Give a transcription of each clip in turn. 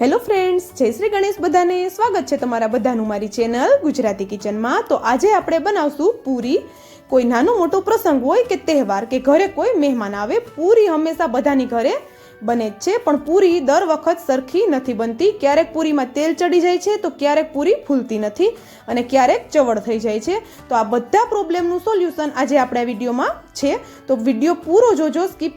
Hello friends, જય શ્રી ગણેશ બધાને. સ્વાગત છે તમારા બધાનું મારી ચેનલ ગુજરાતી કિચનમાં. તો આજે આપણે બનાવશું પૂરી. કોઈ નાનો મોટો પ્રસંગ હોય કે તહેવાર કે ઘરે કોઈ મહેમાન આવે, પૂરી હંમેશા બધાની ઘરે બને જ છે, પણ પૂરી દર વખત સરખી નથી બનતી. ક્યારેક પૂરીમાં તેલ ચડી જાય છે, તો ક્યારેક પૂરી ફૂલતી નથી અને ક્યારેક ચવડ થઈ જાય છે. તો આ બધા પ્રોબ્લેમનું સોલ્યુશન આજે આપણા વિડીયોમાં છે. તો વીડિયો પૂરો જોજો, સ્કીપ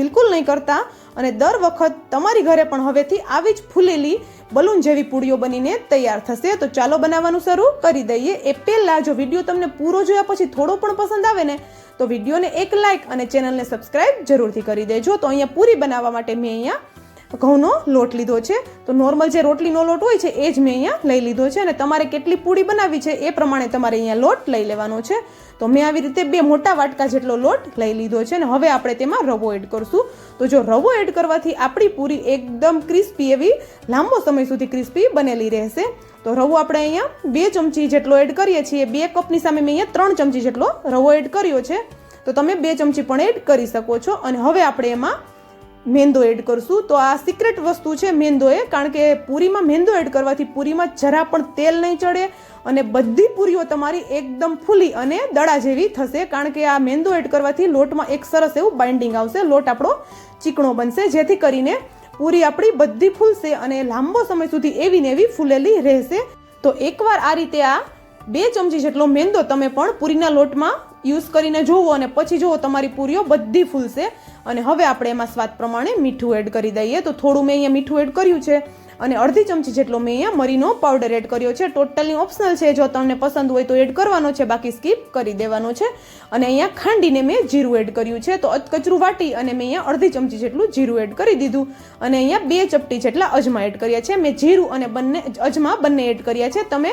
બિલકુલ નહીં કરતા. અને દર વખત તમારી ઘરે પણ હવેથી આવી જ ફૂલેલી બલૂન જેવી પૂળીઓ બનીને તૈયાર થશે. તો ચાલો બનાવવાનું શરૂ કરી દઈએ. એ પહેલાં જો વીડિયો તમને પૂરો જોયા પછી થોડો પણ પસંદ આવે ને, તો વિડીયોને એક લાઇક અને ચેનલને સબસ્ક્રાઇબ જરૂરથી કરી દેજો. તો અહીંયા પૂરી બનાવવા માટે મેં અહીંયા ઘઉંનો લોટ લીધો છે. તો નોર્મલ જે રોટલીનો લોટ હોય છે, એ જ મેં અહીંયા લઈ લીધો છે અને તમારે કેટલી પૂરી બનાવવી છે, એ પ્રમાણે તમારે અહીંયા લોટ લઈ લેવાનો છે. તો મેં આવી રીતે બે મોટા વાટકા જેટલો લોટ લઈ લીધો છે અને હવે આપણે તેમાં રવો એડ કરશું. તો જો રવો એડ કરવાથી આપણી પૂરી એકદમ ક્રિસ્પી એવી લાંબો સમય સુધી ક્રિસ્પી બનેલી રહેશે. તો રવો આપણે અહીંયા બે ચમચી જેટલો એડ કરીએ છીએ. બે કપની સામે મેં અહીંયા ત્રણ ચમચી જેટલો રવો એડ કર્યો છે. તો તમે બે ચમચી પણ એડ કરી શકો છો અને હવે આપણે એમાં મેંદો એડ કરશું. તો આ સિક્રેટ વસ્તુ છે મેંદો એ કારણ કે પૂરીમાં મેંદો એડ કરવાથી પૂરીમાં જરા પણ તેલ નહીં ચડે અને બધી પૂરીઓ તમારી એકદમ ફૂલી અને દડા જેવી થશે, કારણ કે આ મેંદો એડ કરવાથી લોટમાં એક સરસ એવું બાઇન્ડિંગ આવશે. લોટ આપણો ચીકણો બનશે, જેથી કરીને પૂરી આપણી બધી ફૂલશે અને લાંબો સમય સુધી એવી ને એવી ફૂલેલી રહેશે. તો એકવાર આ રીતે આ બે ચમચી જેટલો મેંદો તમે પણ પૂરીના લોટમાં યુઝ કરીને જોવો અને પછી જુઓ તમારી પૂરીઓ બધી ફૂલશે. અને હવે આપણે એમાં સ્વાદ પ્રમાણે મીઠું એડ કરી દઈએ. તો થોડું મેં અહીંયા મીઠું એડ કર્યું છે. અને અડધી ચમચી જેટલો મેં અહીંયા મરીનો પાવડર એડ કર્યો છે. ટોટલી ઓપ્શનલ છે, જો તમને પસંદ હોય તો એડ કરવાનો છે, બાકી સ્કીપ કરી દેવાનો છે. અને અહીંયા ખાંડીને મેં જીરું એડ કર્યું છે. તો કચરું વાટી અને મેં અહીંયા અડધી ચમચી જેટલું જીરું એડ કરી દીધું. અને અહીંયા બે ચપટી જેટલા અજમા એડ કર્યા છે. મેં જીરું અને બંને અજમા બંને એડ કર્યા છે. તમે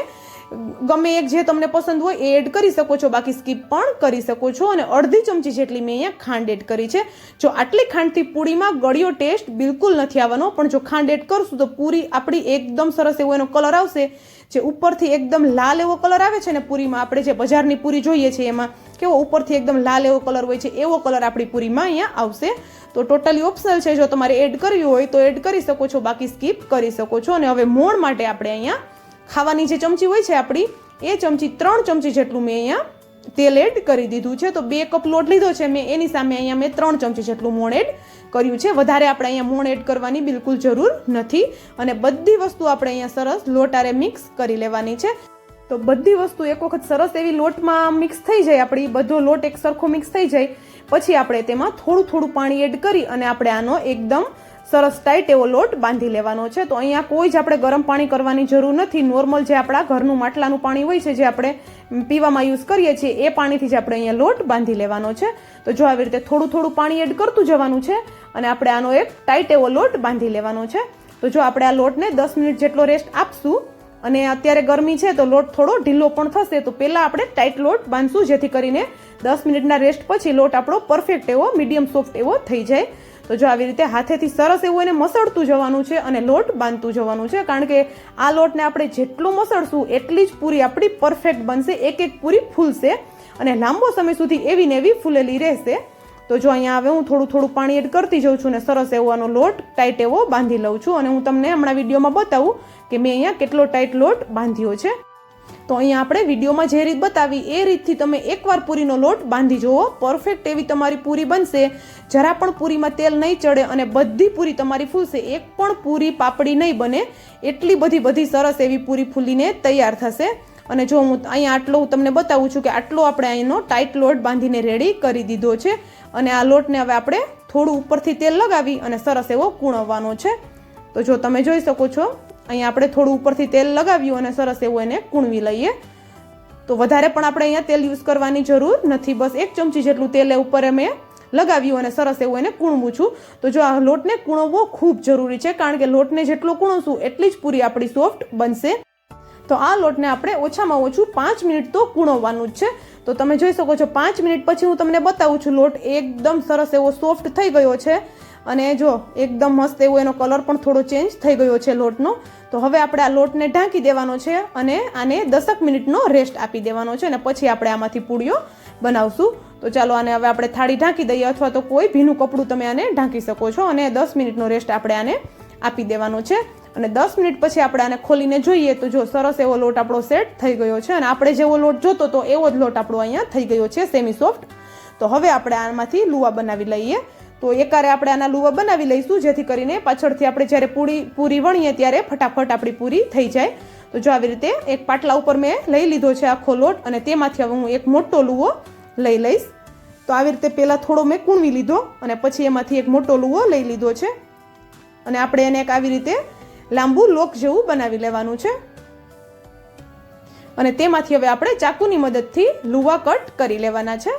ગમે એક જે તમને પસંદ હોય એ એડ કરી શકો છો. બાકી સ્કીપ પણ કરી શકો છો અને અડધી ચમચી જેટલી મેં અહીંયા ખાંડ એડ કરી છે. જો આટલી ખાંડથી પૂરીમાં ગળ્યો ટેસ્ટ બિલકુલ નથી આવવાનો, પણ જો ખાંડ એડ કરશું તો પૂરી આપણી એકદમ સરસ એવો એનો કલર આવશે. જે ઉપરથી એકદમ લાલ એવો કલર આવે છે ને પૂરીમાં, આપણે જે બજારની પૂરી જોઈએ છીએ એમાં, કેવો ઉપરથી એકદમ લાલ એવો કલર હોય છે, એવો કલર આપણી પૂરીમાં અહીંયા આવશે. તો ટોટલી ઓપ્શનલ છે. જો તમારે એડ કરવી હોય તો એડ કરી શકો છો, બાકી સ્કીપ કરી શકો છો. અને હવે મોણ માટે આપણે અહીંયા ખાવાની જે ચમચી હોય છે આપણી, એ ચમચી ત્રણ ચમચી જેટલું મેં અહીંયા તેલ એડ કરી દીધું છે. તો બે કપ લોટ લીધો છે મેં, એની સામે અહીંયા મેં ત્રણ ચમચી જેટલું મોણ એડ કર્યું છે. વધારે આપણે અહીંયા મોણ એડ કરવાની બિલકુલ જરૂર નથી. અને બધી વસ્તુ આપણે અહીંયા સરસ લોટારે મિક્સ કરી લેવાની છે. તો બધી વસ્તુ એક વખત સરસ એવી લોટમાં મિક્સ થઈ જાય, આપણી બધો લોટ એક સરખો મિક્સ થઈ જાય. પછી આપણે તેમાં થોડું થોડું પાણી એડ કરી અને આપણે આનો એકદમ સરસ ટાઈટ એવો લોટ બાંધી લેવાનો છે. તો અહીંયા કોઈ જ આપણે ગરમ પાણી કરવાની જરૂર નથી. નોર્મલ જે આપણા ઘરનું માટલાનું પાણી હોય છે જે આપણે પીવામાં યુઝ કરીએ છીએ, એ પાણીથી જ આપણે અહીંયા લોટ બાંધી લેવાનો છે. તો જો આવી રીતે થોડું થોડું પાણી એડ કરતું જવાનું છે અને આપણે આનો એક ટાઈટ એવો લોટ બાંધી લેવાનો છે. તો જો આપણે આ લોટને દસ મિનિટ જેટલો રેસ્ટ આપશું અને અત્યારે ગરમી છે તો લોટ થોડો ઢીલો પણ થશે, તો પહેલાં આપણે ટાઈટ લોટ બાંધશું, જેથી કરીને દસ મિનિટના રેસ્ટ પછી લોટ આપણો પરફેક્ટ એવો મીડિયમ સોફ્ટ એવો થઈ જાય. તો જો આવી રીતે હાથેથી સરસ એવું એને મસળતું જવાનું છે અને લોટ બાંધતું જવાનું છે, કારણ કે આ લોટને આપણે જેટલું મસળશું એટલી જ પૂરી આપણી પરફેક્ટ બનશે, એક એક પૂરી ફૂલશે અને લાંબો સમય સુધી એવી ને એવી ફૂલેલી રહેશે. તો જો અહીંયા હવે હું થોડું થોડું પાણી એડ કરતી જાઉં છું ને સરસ એવો આનો લોટ ટાઈટ એવો બાંધી લઉં છું અને હું તમને હમણાં વિડીયોમાં બતાવું કે મેં અહીંયા કેટલો ટાઈટ લોટ બાંધ્યો છે. તો અહીંયા આપણે વિડીયોમાં જે રીત બતાવી, એ રીતથી તમે એકવાર પૂરીનો લોટ બાંધી જુઓ. પરફેક્ટ એવી તમારી પૂરી બનશે. જરા પણ પૂરીમાં તેલ નહીં ચડે અને બધી પૂરી તમારી ફૂલશે. એક પણ પૂરી પાપડી નહીં બને. એટલી બધી બધી સરસ એવી પૂરી ફૂલીને તૈયાર થશે. અને જો હું અહીંયા આટલો હું તમને બતાવું છું કે આટલો આપણે અહીંનો ટાઈટ લોટ બાંધીને રેડી કરી દીધો છે. અને આ લોટને હવે આપણે થોડું ઉપરથી તેલ લગાવી અને સરસ એવો કૂણવવાનો છે. તો જો તમે જોઈ શકો છો અહીંયા આપણે થોડું ઉપરથી તેલ લગાવ્યું અને સરસ એવું એને કૂણવી લઈએ. તો વધારે પણ આપણે અહીંયા તેલ યુઝ કરવાની જરૂર નથી. બસ એક ચમચી જેટલું તેલ એ ઉપર મેં લગાવ્યું અને સરસ એવું એને કૂણવું છું. તો જો આ લોટને કૂણવવો ખૂબ જરૂરી છે, કારણ કે લોટને જેટલો કૂણવશું એટલી જ પૂરી આપણી સોફ્ટ બનશે. તો આ લોટને આપણે ઓછામાં ઓછું પાંચ મિનિટ તો કૂણવવાનું જ છે. તો તમે જોઈ શકો છો, પાંચ મિનિટ પછી હું તમને બતાવું છું, લોટ એકદમ સરસ એવો સોફ્ટ થઈ ગયો છે. અને જો, એકદમ મસ્ત એવો એનો કલર પણ થોડો ચેન્જ થઈ ગયો છે લોટનો. તો હવે આપણે આ લોટને ઢાંકી દેવાનો છે અને આને દસક મિનિટનો રેસ્ટ આપી દેવાનો છે અને પછી આપણે આમાંથી પૂડીઓ બનાવશું. તો ચાલો આને હવે આપણે થાળી ઢાંકી દઈએ અથવા તો કોઈ ભીનું કપડું તમે આને ઢાંકી શકો છો અને દસ મિનિટનો રેસ્ટ આપણે આને આપી દેવાનો છે. અને દસ મિનિટ પછી આપણે આને ખોલીને જોઈએ તો જો સરસ એવો લોટ આપણો સેટ થઈ ગયો છે અને આપણે જેવો લોટ જોતો તો એવો જ લોટ આપણો અહીંયા થઈ ગયો છે સેમી સોફ્ટ તો હવે આપણે આમાંથી લુવા બનાવી લઈએ. તો એકારે આપણે આના લુવા બનાવી લઈશું, જેથી કરીને પાછળથી આપણે જ્યારે પૂરી પૂરી વણીએ ત્યારે ફટાફટ આપણી પૂરી થઈ જાય. તો જો આવી રીતે એક પાટલા ઉપર મેં લઈ લીધો છે આખો લોટ અને તેમાંથી હવે હું એક મોટો લુવો લઈ લઈશ. તો આવી રીતે પહેલાં થોડો મેં કૂણવી લીધો અને પછી એમાંથી એક મોટો લુવો લઈ લીધો છે. અને આપણે એને એક આવી રીતે લાંબુ લોક જેવું બનાવી લેવાનું છે. અને તેમાંથી હવે આપણે ચાકુની મદદથી લુવા કટ કરી લેવાના છે.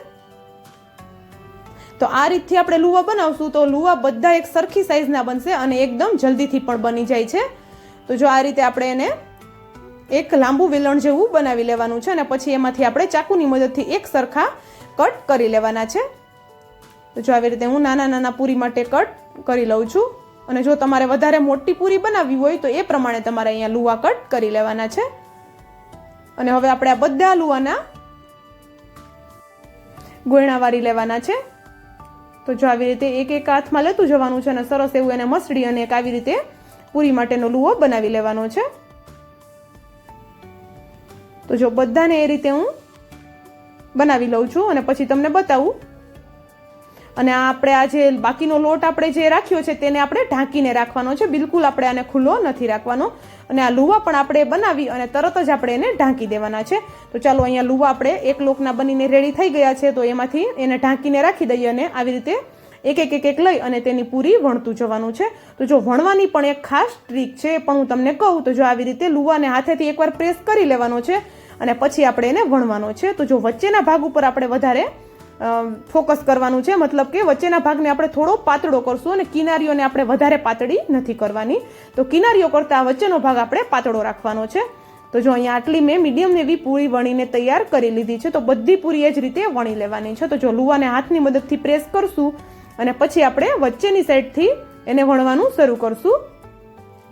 તો આ રીતથી આપણે લુવા બનાવશું તો લુવા બધા એક સરખી સાઈઝના બનશે અને એકદમ જલ્દીથી પણ બની જાય છે. તો જો આ રીતે આપણે એને એક લાંબુ વેલણ જેવું બનાવી લેવાનું છે અને પછી એમાંથી આપણે ચાકુની મદદથી એક સરખા કટ કરી લેવાના છે. તો જો આવી રીતે હું નાના નાના પૂરી માટે કટ કરી લઉં છું અને જો તમારે વધારે મોટી પૂરી બનાવવી હોય તો એ પ્રમાણે તમારે અહીંયા લુવા કટ કરી લેવાના છે. અને હવે આપણે આ બધા લુવાના ગોયણા વાળી લેવાના છે. તો જો આવી રીતે એક એક હાથમાં લેતું જવાનું છે અને સરસ એવું એને મસળી અને એક આવી રીતે પૂરી માટેનો લુવો બનાવી લેવાનો છે. તો જો બધાને એ રીતે હું બનાવી લઉં છું અને પછી તમને બતાવું અને આપણે આ જે બાકીનો લોટ આપણે જે રાખ્યો છે તેને આપણે ઢાંકીને રાખવાનો છે. બિલકુલ આપણે આને ખુલ્લો નથી રાખવાનો. અને આ લુવા પણ આપણે બનાવી અને તરત જ આપણે એને ઢાંકી દેવાના છે. તો ચાલો અહીંયા લુવા આપણે એક લોકના બનીને રેડી થઈ ગયા છે. તો એમાંથી એને ઢાંકીને રાખી દઈએ અને આવી રીતે એક એક એક એક લઈ અને તેની પૂરી વણતું જવાનું છે. તો જો વણવાની પણ એક ખાસ ટ્રીક છે પણ હું તમને કહું, તો જો આવી રીતે લુવાને હાથેથી એકવાર પ્રેસ કરી લેવાનો છે અને પછી આપણે એને વણવાનો છે. તો જો વચ્ચેના ભાગ ઉપર આપણે વધારે ફોકસ કરવાનું છે. મતલબ કે વચ્ચેના ભાગને આપણે થોડો પાતળો કરશું અને કિનારીઓને આપણે વધારે પાતળી નથી કરવાની. તો કિનારીઓ કરતાં વચ્ચેનો ભાગ આપણે પાતળો રાખવાનો છે. તો જો અહીંયા આટલી મેં મીડિયમ એવી પૂરી વણીને તૈયાર કરી લીધી છે, તો બધી પૂરી એ જ રીતે વણી લેવાની છે. તો જો લુવાને હાથની મદદથી પ્રેસ કરશું અને પછી આપણે વચ્ચેની સાઈડથી એને વણવાનું શરૂ કરશું.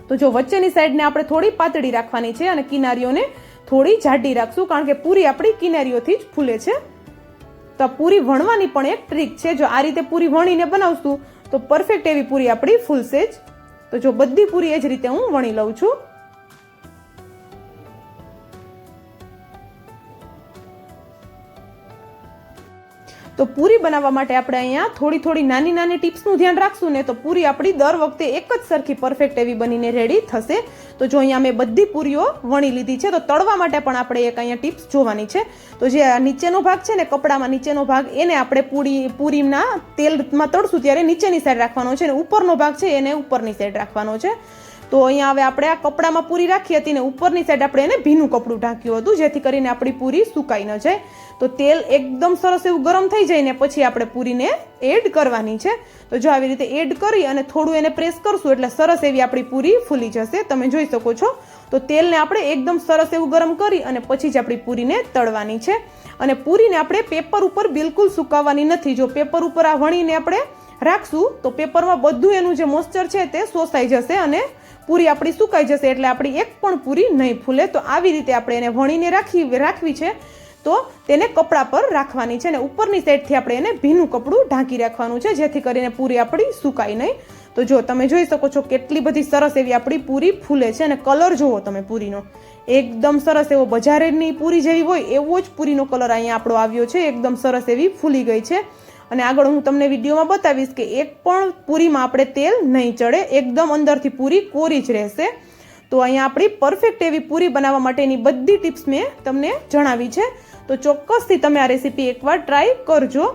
તો જો વચ્ચેની સાઈડને આપણે થોડી પાતળી રાખવાની છે અને કિનારીઓને થોડી જાડી રાખશું, કારણ કે પૂરી આપણી કિનારીઓથી જ ફૂલે છે. તો પૂરી વણવાની પણ એક ટ્રીક છે. જો આ રીતે પૂરી વણીને બનાવશું, તો પરફેક્ટ એવી પૂરી આપણી ફૂલશે જ. તો જો બધી પૂરી એ જ રીતે હું વણી લઉં છું. તો પૂરી બનાવવા માટે આપણે અહીંયા થોડી થોડી નાની નાની ટિપ્સનું ધ્યાન રાખશું, ને તો પૂરી આપણી દર વખતે એક જ સરખી પરફેક્ટ એવી બનીને રેડી થશે. તો જો અહીંયા મેં બધી પૂરીઓ વણી લીધી છે, તો તળવા માટે પણ આપણે એક અહીંયા ટિપ્સ જોવાની છે. તો જે આ નીચેનો ભાગ છે ને કપડામાં નીચેનો ભાગ, એને આપણે પૂરી, પૂરીના તેલમાં તળશું ત્યારે નીચેની સાઈડ રાખવાનો છે અને ઉપરનો ભાગ છે એને ઉપરની સાઈડ રાખવાનો છે. તો અહીંયા હવે આપણે આ કપડામાં પૂરી રાખી હતી ને ઉપરની સાઈડ આપણે એને ભીનું કપડું ઢાંક્યું હતું, જેથી કરીને આપણી પૂરી સુકાઈ ન જાય. તો તેલ એકદમ સરસ એવું ગરમ થઈ જાય ને પછી આપણે પૂરીને એડ કરવાની છે. તો જો આવી રીતે એડ કરી અને થોડું એને પ્રેસ કરશું એટલે સરસ એવી આપણી પૂરી ફૂલી જશે. તમે જોઈ શકો છો. તો તેલને આપણે એકદમ સરસ એવું ગરમ કરી અને પછી જ આપણી પૂરીને તળવાની છે. અને પૂરીને આપણે પેપર ઉપર બિલકુલ સુકાવવાની નથી. જો પેપર ઉપર આ વણીને આપણે રાખશું, તો પેપરમાં બધું એનું જે મોઇસ્ચર છે તે શોષાઈ જશે અને પૂરી આપણી સુકાઈ જશે એટલે આપણી એક પણ પૂરી નહીં ફૂલે. તો આવી રીતે આપણે એને વણીને રાખી રાખવી છે. તો તેને કપડા પર રાખવાની છે અને ઉપરની સાઈડથી આપણે એને ભીનું કપડું ઢાંકી રાખવાનું છે, જેથી કરીને પૂરી આપણી સુકાય નહીં. તો જો તમે જોઈ શકો છો કેટલી બધી સરસ એવી આપણી પૂરી ફૂલે છે અને કલર જુઓ તમે પૂરીનો. એકદમ સરસ એવો બજારેની પૂરી જેવી હોય એવો જ પૂરીનો કલર અહીંયા આપણો આવ્યો છે. એકદમ સરસ એવી ફૂલી ગઈ છે. અને આગળ હું તમને વિડીયોમાં બતાવીશ કે એક પણ પૂરીમાં આપણે તેલ નહીં ચડે, એકદમ અંદરથી પૂરી કોરી જ રહેશે. તો અહીંયા આપણી પરફેક્ટ એવી પૂરી બનાવવા માટેની બધી ટિપ્સ મેં તમને જણાવી છે. તો ચોક્કસથી તમે આ રેસીપી એકવાર ટ્રાય કરજો.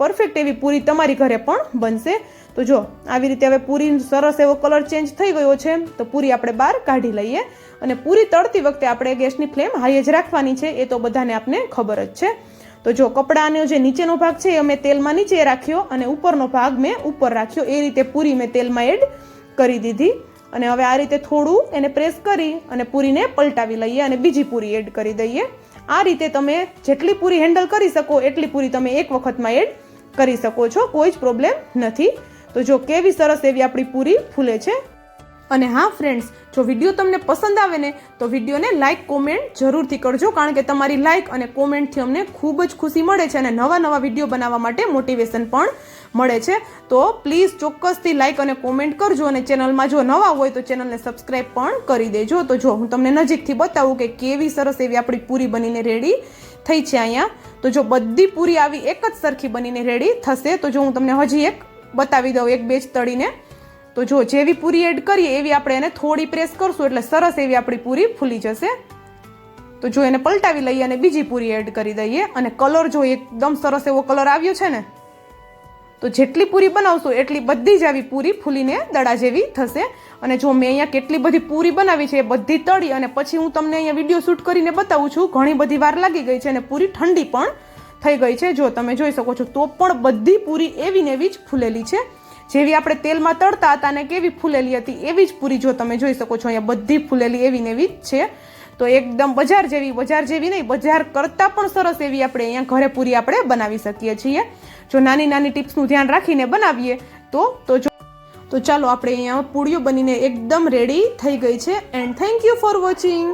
પરફેક્ટ એવી પૂરી તમારી ઘરે પણ બનશે. તો જો, આવી રીતે હવે પૂરી સરસ એવો કલર ચેન્જ થઈ ગયો છે, તો પૂરી આપણે બહાર કાઢી લઈએ. અને પૂરી તળતી વખતે આપણે ગેસની ફ્લેમ હાઈ જ રાખવાની છે, એ તો બધાને આપને ખબર જ છે. તો જો કપડાનો જે નીચેનો ભાગ છે એ મેં તેલમાં નીચે રાખ્યો અને ઉપરનો ભાગ મેં ઉપર રાખ્યો. એ રીતે પૂરી મેં તેલમાં એડ કરી દીધી. અને હવે આ રીતે થોડું એને પ્રેસ કરી અને પૂરીને પલટાવી લઈએ અને બીજી પૂરી એડ કરી દઈએ. આ રીતે તમે જેટલી પૂરી હેન્ડલ કરી શકો એટલી પૂરી તમે એક વખતમાં એડ કરી શકો છો. કોઈ જ પ્રોબ્લેમ નથી. તો જો કેવી સરસ એવી આપણી પૂરી ફૂલે છે અને હા ફ્રેન્ડ્સ જો વીડિયો તમને પસંદ આવે ને, તો વિડીયોને લાઇક કોમેન્ટ જરૂરથી કરજો, કારણ કે તમારી લાઇક અને કોમેન્ટથી અમને ખૂબ જ ખુશી મળે છે અને નવા નવા વીડિયો બનાવવા માટે મોટિવેશન પણ મળે છે. તો પ્લીઝ ચોક્કસથી લાઇક અને કોમેન્ટ કરજો અને ચેનલમાં જો નવા હોય તો ચેનલને સબસ્ક્રાઈબ પણ કરી દેજો. તો જો હું તમને નજીકથી બતાવું કે કેવી સરસ એવી આપણી પૂરી બનીને રેડી થઈ છે અહીંયા. તો જો બધી પૂરી આવી એક જ સરખી બનીને રેડી થશે, તો જો હું તમને હજી એક બતાવી દઉં, એક બેચ તળીને. તો જો જેવી પૂરી એડ કરીએ, એવી આપણે એને થોડી પ્રેસ કરશું એટલે સરસ એવી આપણી પૂરી ફૂલી જશે. તો જો એને પલટાવી લઈએ અને બીજી પૂરી એડ કરી દઈએ અને કલર જો એકદમ સરસ એવો કલર આવ્યો છે ને, તો જેટલી પૂરી બનાવશો એટલી બધી જ આવી પૂરી ફૂલીને દડા જેવી થશે. અને જો મેં અહીંયા કેટલી બધી પૂરી બનાવી છે એ બધી તળી અને પછી હું તમને અહીંયા વીડિયો શૂટ કરીને બતાવું છું. ઘણી બધી વાર લાગી ગઈ છે અને પૂરી ઠંડી પણ થઈ ગઈ છે. જો તમે જોઈ શકો છો તો પણ બધી પૂરી એવી ને એવી જ ફૂલેલી છે. જેવી આપણે તેલમાં તળતા હતા અને કેવી ફૂલેલી હતી, એવી જ પૂરી જો તમે જોઈ શકો છો. અહીંયા બધી ફૂલેલી એવી ને એવી જ છે. તો એકદમ બજાર જેવી બજાર જેવી નહીં, બજાર કરતાં પણ સરસ એવી આપણે અહીંયા ઘરે પૂરી આપણે બનાવી શકીએ છીએ. જો નાની નાની ટિપ્સનું ધ્યાન રાખીને બનાવીએ, તો તો જો. તો ચાલો આપણે અહીંયા પૂરીઓ બનીને એકદમ રેડી થઈ ગઈ છે. And thank you for watching